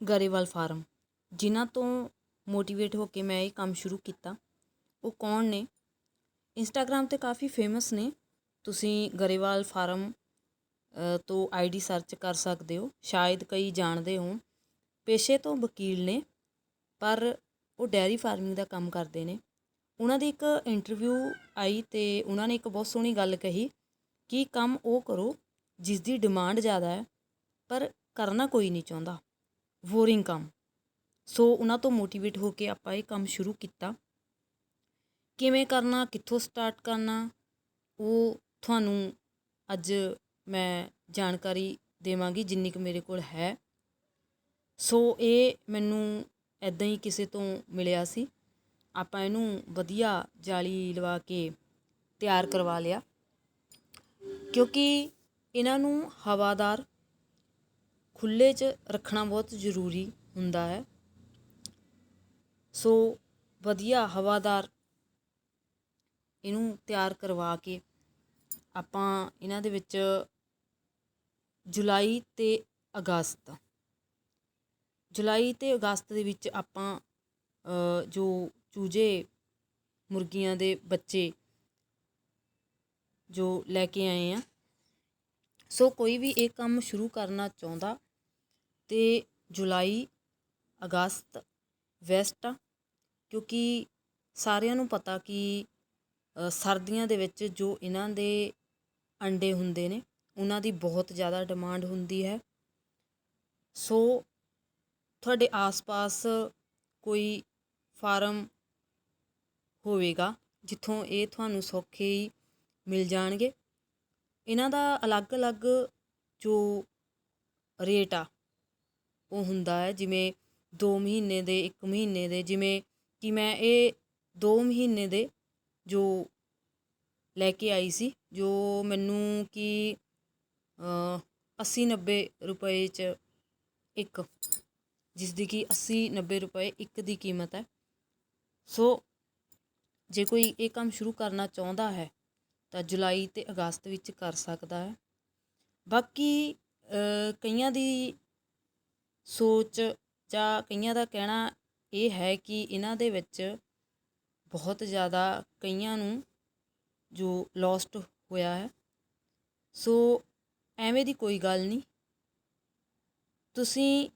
Grewal farm. ਜਿਨ੍ਹਾਂ ਤੋਂ motivate ਹੋ ਕੇ ਮੈਂ ਇਹ ਕੰਮ ਸ਼ੁਰੂ ਕੀਤਾ। ਉਹ ਕੌਣ ਨੇ? ਇੰਸਟਾਗ੍ਰਾਮ 'ਤੇ ਕਾਫੀ ਫੇਮਸ ਨੇ। ਤੁਸੀਂ ਗਰੇਵਾਲ ਫਾਰਮ ਅ, ਤੋਂ ਆਈਡੀ ਸਰਚ ਕਰ ਸਕਦੇ ਹੋ। ਸ਼ਾਇਦ ਕਈ ਜਾਣਦੇ ਹੋਣ। ਪੇਸ਼ੇ ਤੋਂ ਵਕੀਲ ਨੇ ਪਰ ਉਹ ਡੈਰੀ ਫਾਰਮਿੰਗ ਦਾ ਕੰਮ ਕਰਦੇ ਨੇ। ਉਹਨਾਂ ਦੀ ਇੱਕ ਇੰਟਰਵਿਊ ਆਈ ਤੇ ਉਹਨਾਂ ਨੇ ਇੱਕ ਬਹੁਤ ਸੋਹਣੀ ਗੱਲ ਕਹੀ ਕਿ ਕੰਮ ਉਹ ਕਰੋ ਜਿਸ ਦੀ ਡਿਮਾਂਡ ਜ਼ਿਆਦਾ ਹੈ ਪਰ ਕਰਨਾ ਕੋਈ ਨਹੀਂ ਚਾਹੁੰਦਾ। ਬੋਰਿੰਗ ਕੰਮ। ਸੋ ਉਹਨਾਂ ਤੋਂ ਮੋਟੀਵੇਟ ਹੋ ਕੇ ਆਪਾਂ ਇਹ ਕੰਮ ਸ਼ੁਰੂ ਕੀਤਾ। ਕਿਵੇਂ ਕਰਨਾ, ਕਿੱਥੋਂ ਸਟਾਰਟ ਕਰਨਾ, ਉਹ ਤੁਹਾਨੂੰ ਅੱਜ ਮੈਂ ਜਾਣਕਾਰੀ ਦੇਵਾਂਗੀ, ਜਿੰਨੀ ਕੁ ਮੇਰੇ ਕੋਲ ਹੈ। ਸੋ ਇਹ ਮੈਨੂੰ ਐਦਾਂ ਹੀ ਕਿਸੇ ਤੋਂ ਮਿਲਿਆ ਸੀ। ਆਪਾਂ ਇਹਨੂੰ ਵਧੀਆ ਜਾਲੀ ਲਵਾ ਕੇ ਤਿਆਰ ਕਰਵਾ ਲਿਆ। ਕਿਉਂਕਿ ਇਹਨਾਂ ਨੂੰ ਹਵਾਦਾਰ ਖੁੱਲ੍ਹੇ 'ਚ ਰੱਖਣਾ ਬਹੁਤ ਜ਼ਰੂਰੀ ਹੁੰਦਾ ਹੈ। ਸੋ ਵਧੀਆ ਹਵਾਦਾਰ ਇਹਨੂੰ ਤਿਆਰ ਕਰਵਾ ਕੇ ਆਪਾਂ ਇਹਨਾਂ ਦੇ ਵਿੱਚ ਜੁਲਾਈ ਤੇ ਅਗਸਤ, ਜੁਲਾਈ ਤੇ ਅਗਸਤ ਦੇ ਵਿੱਚ ਆਪਾਂ ਜੋ ਚੂਜੇ ਮੁਰਗੀਆਂ ਦੇ ਬੱਚੇ ਜੋ ਲੈ ਕੇ ਆਏ ਆ, ਸੋ ਕੋਈ ਵੀ ਇਹ ਕੰਮ ਸ਼ੁਰੂ ਕਰਨਾ ਚਾਹੁੰਦਾ ਅਤੇ ਜੁਲਾਈ, ਅਗਸਤ, ਵੈਸਟ ਆ, ਕਿਉਂਕਿ ਸਾਰਿਆਂ ਨੂੰ ਪਤਾ ਕਿ ਸਰਦੀਆਂ ਦੇ ਵਿੱਚ ਜੋ ਇਹਨਾਂ ਦੇ ਅੰਡੇ ਹੁੰਦੇ ਨੇ, ਉਹਨਾਂ ਦੀ ਬਹੁਤ ਜ਼ਿਆਦਾ ਡਿਮਾਂਡ ਹੁੰਦੀ ਹੈ। ਸੋ ਤੁਹਾਡੇ ਆਸ-ਪਾਸ ਕੋਈ ਫਾਰਮ ਹੋਵੇਗਾ ਜਿੱਥੋਂ ਇਹ ਤੁਹਾਨੂੰ ਸੌਖੇ ਹੀ ਮਿਲ ਜਾਣਗੇ। ਇਹਨਾਂ ਦਾ ਅਲੱਗ-ਅਲੱਗ ਜੋ ਰੇਟ ਆ ਉਹ ਹੁੰਦਾ ਹੈ, ਜਿਵੇਂ 2 ਮਹੀਨੇ ਦੇ 1 ਮਹੀਨੇ ਦੇ, ਜਿਵੇਂ ਕਿ ਮੈਂ ਇਹ 2 ਮਹੀਨੇ ਦੇ ਜੋ ਲੈ ਕੇ ਆਈ ਸੀ, ਜੋ ਮੈਨੂੰ ਕਿ 80 90 ਰੁਪਏ ਚ ਇੱਕ ਜਿਸ ਦੀ ਕਿ 80 90 ਰੁਪਏ ਇੱਕ ਦੀ ਕੀਮਤ ਹੈ। ਸੋ ਜੇ ਕੋਈ ਇਹ ਕੰਮ ਸ਼ੁਰੂ ਕਰਨਾ ਚਾਹੁੰਦਾ ਹੈ, ਤਾਂ ਜੁਲਾਈ ਤੇ ਅਗਸਤ ਵਿੱਚ ਕਰ ਸਕਦਾ ਹੈ। ਬਾਕੀ ਕਈਆਂ ਦੀ ਸੋਚ ਜਾਂ ਕਈਆਂ ਦਾ ਕਹਿਣਾ ਇਹ ਹੈ ਕਿ ਇਹਨਾਂ ਦੇ ਵਿੱਚ ਬਹੁਤ ਜ਼ਿਆਦਾ ਕਈਆਂ ਨੂੰ ਜੋ ਲੋਸਟ ਹੋਇਆ ਹੈ। ਸੋ ਐਵੇਂ ਦੀ ਕੋਈ ਗੱਲ ਨਹੀਂ। ਤੁਸੀਂ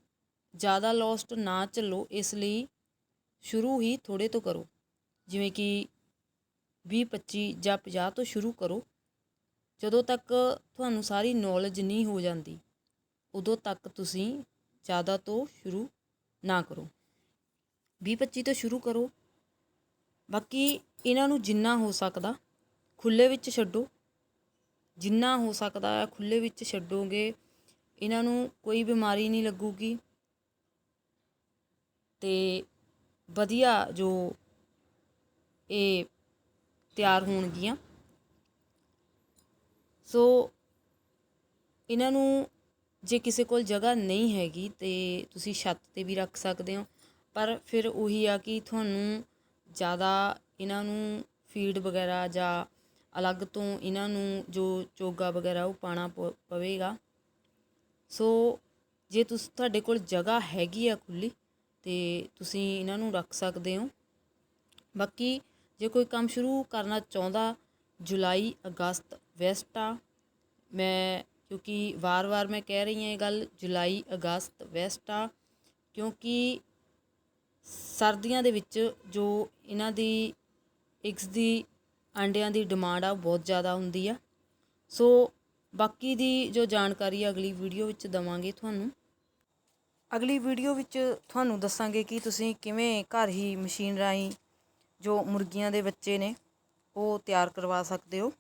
ਜ਼ਿਆਦਾ ਲੋਸਟ ਨਾ ਚੱਲੋ ਇਸ ਲਈ ਸ਼ੁਰੂ ਹੀ ਥੋੜੇ ਤੋਂ ਕਰੋ। ਜਿਵੇਂ ਕਿ 20 25 ਜਾਂ 50 ਤੋਂ ਸ਼ੁਰੂ ਕਰੋ। ਜਦੋਂ ਤੱਕ ਤੁਹਾਨੂੰ ਸਾਰੀ ਨੌਲੇਜ ਨਹੀਂ ਹੋ ਜਾਂਦੀ, ਉਦੋਂ ਤੱਕ ਤੁਸੀਂ ਜ਼ਿਆਦਾ ਤੋਂ ਸ਼ੁਰੂ ਨਾ ਕਰੋ। 20 25 ਤੋਂ ਸ਼ੁਰੂ ਕਰੋ। ਬਾਕੀ ਇਹਨਾਂ ਨੂੰ ਜਿੰਨਾ ਹੋ ਸਕਦਾ ਖੁੱਲੇ ਵਿੱਚ ਛੱਡੋ। ਜਿੰਨਾ ਹੋ ਸਕਦਾ ਹੈ ਖੁੱਲੇ ਵਿੱਚ ਛੱਡੋਗੇ, ਇਹਨਾਂ ਨੂੰ ਕੋਈ ਬਿਮਾਰੀ ਨਹੀਂ ਲੱਗੂਗੀ। ਤੇ ਵਧੀਆ ਜੋ ਇਹ ਤਿਆਰ ਹੋਣਗੀਆਂ। ਸੋ ਇਹਨਾਂ ਨੂੰ ਜੇ ਕਿਸੇ ਕੋਲ ਜਗ੍ਹਾ ਨਹੀਂ ਹੈਗੀ ਤੇ ਤੁਸੀਂ ਛੱਤ ਤੇ ਵੀ ਰੱਖ ਸਕਦੇ ਹੋ। ਪਰ ਫਿਰ ਉਹੀ ਆ ਕਿ ਤੁਹਾਨੂੰ ਜ਼ਿਆਦਾ ਇਹਨਾਂ ਨੂੰ ਫੀਡ ਵਗੈਰਾ ਜਾਂ ਅਲੱਗ ਤੋਂ ਇਹਨਾਂ ਨੂੰ ਜੋ ਚੋਗਾ ਵਗੈਰਾ ਉਹ ਪਾਣਾ ਪ- ਪਵੇਗਾ। ਸੋ ਜੇ ਤੁਸੀਂ, ਤੁਹਾਡੇ ਕੋਲ ਜਗ੍ਹਾ ਹੈਗੀ ਆ ਖੁੱਲੀ ਤੇ ਤੁਸੀਂ ਇਹਨਾਂ ਨੂੰ ਰੱਖ ਸਕਦੇ ਹੋ। ਬਾਕੀ ਜੇ ਕੋਈ ਕੰਮ ਸ਼ੁਰੂ ਕਰਨਾ ਚਾਹੁੰਦਾ, ਜੁਲਾਈ, ਅਗਸਤ, ਵੈਸਟ ਆ ਮੈਂ ਕਿਉਂਕਿ ਵਾਰ-ਵਾਰ ਮੈਂ ਕਹਿ ਰਹੀ ਹਾਂ ਇਹ ਗੱਲ, ਜੁਲਾਈ, ਅਗਸਤ, ਵੈਸਟ ਆ, ਕਿਉਂਕਿ ਸਰਦੀਆਂ ਦੇ ਵਿੱਚ ਜੋ ਇਹਨਾਂ ਦੀ ਐਗਸ ਦੀ, ਆਂਡਿਆਂ ਦੀ ਡਿਮਾਂਡ ਆ ਉਹ ਬਹੁਤ ਜ਼ਿਆਦਾ ਹੁੰਦੀ ਆ। ਸੋ ਬਾਕੀ ਦੀ ਜੋ ਜਾਣਕਾਰੀ ਅਗਲੀ ਵੀਡੀਓ ਵਿੱਚ ਦਵਾਂਗੇ ਤੁਹਾਨੂੰ। ਅਗਲੀ ਵੀਡੀਓ ਵਿੱਚ ਤੁਹਾਨੂੰ ਦੱਸਾਂਗੇ ਕਿ ਤੁਸੀਂ ਕਿਵੇਂ ਘਰ ਹੀ ਮਸ਼ੀਨ ਰਾਹੀਂ ਜੋ ਮੁਰਗੀਆਂ ਦੇ ਬੱਚੇ ਨੇ, ਉਹ ਤਿਆਰ ਕਰਵਾ ਸਕਦੇ ਹੋ।